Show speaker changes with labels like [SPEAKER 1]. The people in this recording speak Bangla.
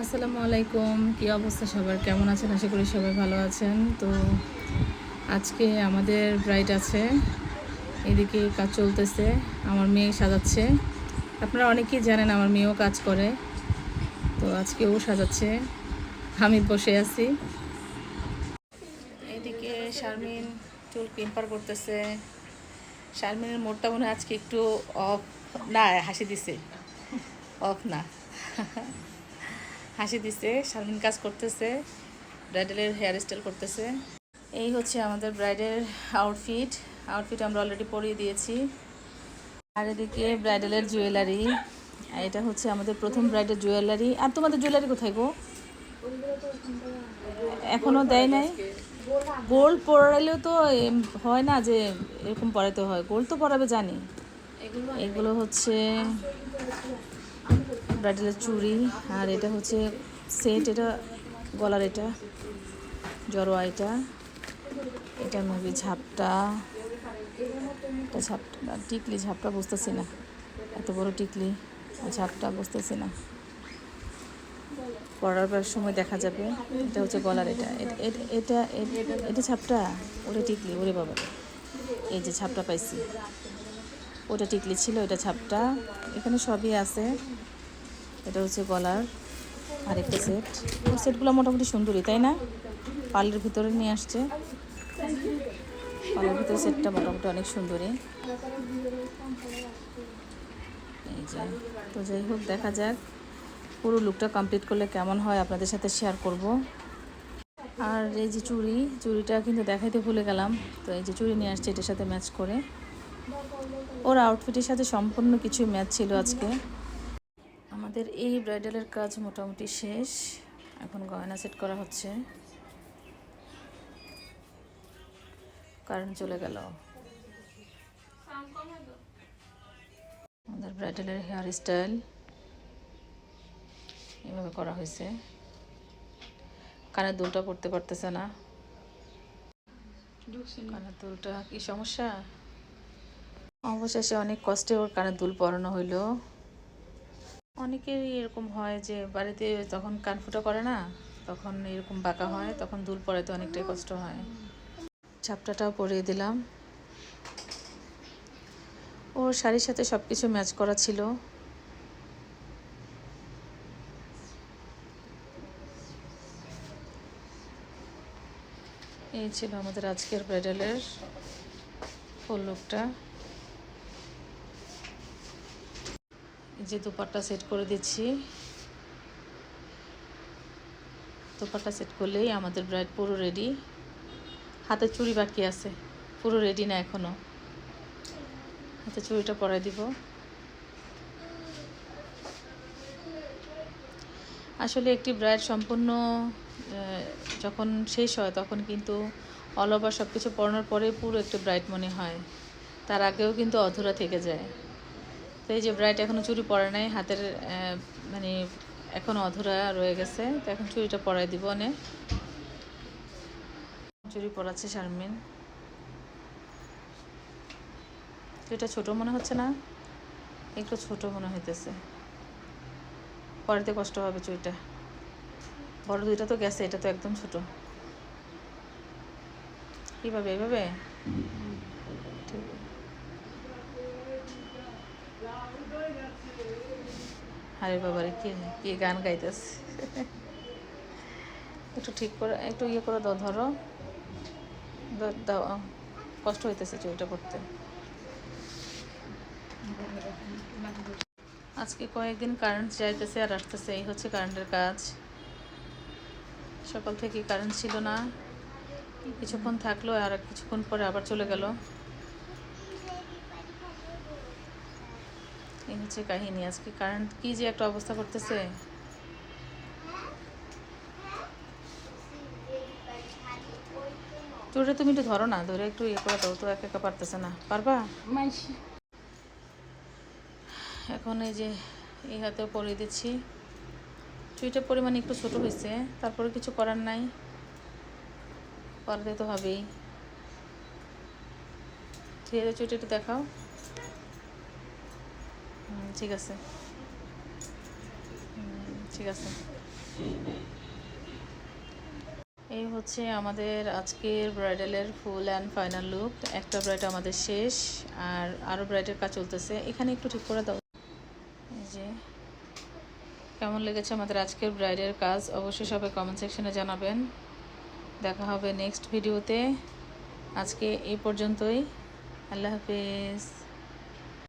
[SPEAKER 1] আসসালামু আলাইকুম। কী অবস্থা সবার? কেমন আছেন? আশা করি সবাই ভালো আছেন। তো আজকে আমাদের ব্রাইড আছে। এদিকে কাজ চলতেছে। আমার মেয়ে সাজাচ্ছে। আপনারা অনেকেই জানেন আমার মেয়েও কাজ করে। তো আজকে ও সাজাচ্ছে। আমি বসে আছি। এদিকে শারমিন চুল ক্রিম্পার করতেছে। শারমিনের মোড়টা মনে আজকে একটু অফ না, হাসি দিছে। অফ না। হাসি দিছে শারমিন কাজ করতেছে ব্রাইডালের হেয়ার স্টাইল করতেছে। এই হচ্ছে আমাদের ব্রাইডের আউটফিট আউটফিট আমরা অলরেডি পরিয়ে দিয়েছি। আর এদিকে ব্রাইডালের জুয়েলারি আর এটা হচ্ছে আমাদের প্রথম ব্রাইডের জুয়েলারি আর তোমাদের জুয়েলারি কোথায় গো? এখনও দেয় নাই? গোল্ড পরাইলেও তো হয় না যে এরকম পরাইতে হয়। গোল্ড তো পরাবে জানি। এগুলো হচ্ছে ব্রাইডালের চুড়ি, আর এটা হচ্ছে সেট, এটা গলার এটা, জড়োয়া এটা এটা মেবি ঝাপটা, এটা ঝাপটা টিকলি ঝাপটা বুঝতেছি না, এত বড় টিকলি ঝাপটা বুঝতেছি না। পড়ার সময় দেখা যাবে, এটা হচ্ছে গলার এটা এটা এটা ছাপটা ওটা টিকলি, ওরে বাবা, এই যে ঝাপটা পাইছি, ওটা টিকলি ছিল এটা ছাপটা এখানে সবই আছে এটা হচ্ছে গলার আরেকটা সেট ওই সেটগুলো মোটামুটি সুন্দরই, তাই না? পালের ভিতরে নিয়ে আসছে। পালের ভিতরে সেটটা মোটামুটি অনেক সুন্দরই। এই যে, তো যাই হোক, দেখা যাক। পুরো লুকটা কমপ্লিট করলে কেমন হয় আপনাদের সাথে শেয়ার করব। আর এই যে চুড়ি, চুড়িটা কিন্তু দেখাইতে ভুলে গেলাম। তো এই যে চুড়ি নিয়ে আসছে, এটার সাথে ম্যাচ করে। ওর আউটফিটের সাথে সম্পূর্ণ কিছু ম্যাচ ছিল আজকে। আমাদের এই ব্রাইডালের কাজ মোটামুটি শেষ। এখন গয়না সেট করা হচ্ছে। কারেন্ট চলে গেল। আমাদের ব্রাইডালের হেয়ার স্টাইল এভাবে করা হয়েছে। কানের দুলটা পড়তে পারতেছে না। কানের দুলটা কি সমস্যা? অবশেষে অনেক কষ্টে ওর কানের দুল পরানো হইল। অনেকেরই এরকম হয় যে বাড়িতে যখন কান ফুটো করে না, তখন এরকম বাঁকা হয়, তখন দুল পরাতে অনেকটাই কষ্ট হয়। ছাপটাটাও পরিয়ে দিলাম। ওর শাড়ির সাথে সব কিছু ম্যাচ করা ছিল। এই ছিল আমাদের আজকের ব্রাইডালের ফুল লুকটা। যে দুপাট্টা সেট করে দিচ্ছি। দুপাট্টা সেট করলেই আমাদের ব্রাইড পুরো রেডি হাতে চুড়ি বাকি আছে, পুরো রেডি না এখনও। হাতে চুড়িটা পরাই দিব। আসলে একটি ব্রাইড সম্পূর্ণ যখন শেষ হয় তখন কিন্তু অল ওভার সব কিছু পড়ানোর পরে পুরো একটি ব্রাইড মনে হয়। তার আগেও কিন্তু অধুরা থেকে যায়। তো এই যে ব্রাইট এখনও চুরি পরে নাই হাতের মানে এখনও অধুরা রয়ে গেছে তো এখন চুড়িটা পরাই দিব অনে চুরি পরাচ্ছে শারমিন। চুড়িটা ছোট মনে হচ্ছে না? একটু ছোট মনে হইতেছে। পরাতে কষ্ট হবে চুরিটা। বড় দুইটা তো গেছে এটা তো একদম ছোট। কীভাবে এভাবে ঠিক আরে বাবারে, কি কি গান গাইতেছে? একটু ঠিক করে, একটু ইয়ে করে দাও, ধরো। দাও কষ্ট হইতেছে চুরিটা করতে আজকে কয়েকদিন কারেন্ট যাইতেছে আর আসতেছে, এই হচ্ছে কারেন্টের কাজ। সকাল থেকে কারেন্ট ছিল না। কিছুক্ষণ থাকল আর কিছুক্ষণ পরে আবার চলে গেল। হচ্ছে কাহিনী। আজকে কারেন্ট কি যে একটা অবস্থা করতেছে? তোরে তুমি একটু ধরো না ধরে একটু ইয়ে করে দাও তো একা একা পারতেছে না। পারবা? এখন এই যে এই হাতে পরিয়ে দিচ্ছি। চুইটার পরিমাণ একটু ছোট হয়েছে তারপরে কিছু করার নাই। পরাতে তো হবেই। ঠিক আছে চুইটা একটু দেখাও। ঠিক আছে। ঠিক আছে। এই হচ্ছে আমাদের আজকের ব্রাইডালের ফুল অ্যান্ড ফাইনাল লুক। একটা ব্রাইড আমাদের শেষ, আর আরও ব্রাইডের কাজ চলতেছে। এখানে একটু ঠিক করে দাও। যে, কেমন লেগেছে আমাদের আজকের ব্রাইডের কাজ? অবশ্যই সবাই কমেন্ট সেকশনে জানাবেন। দেখা হবে নেক্সট ভিডিওতে আজকে এই পর্যন্তই। আল্লাহ হাফিজ।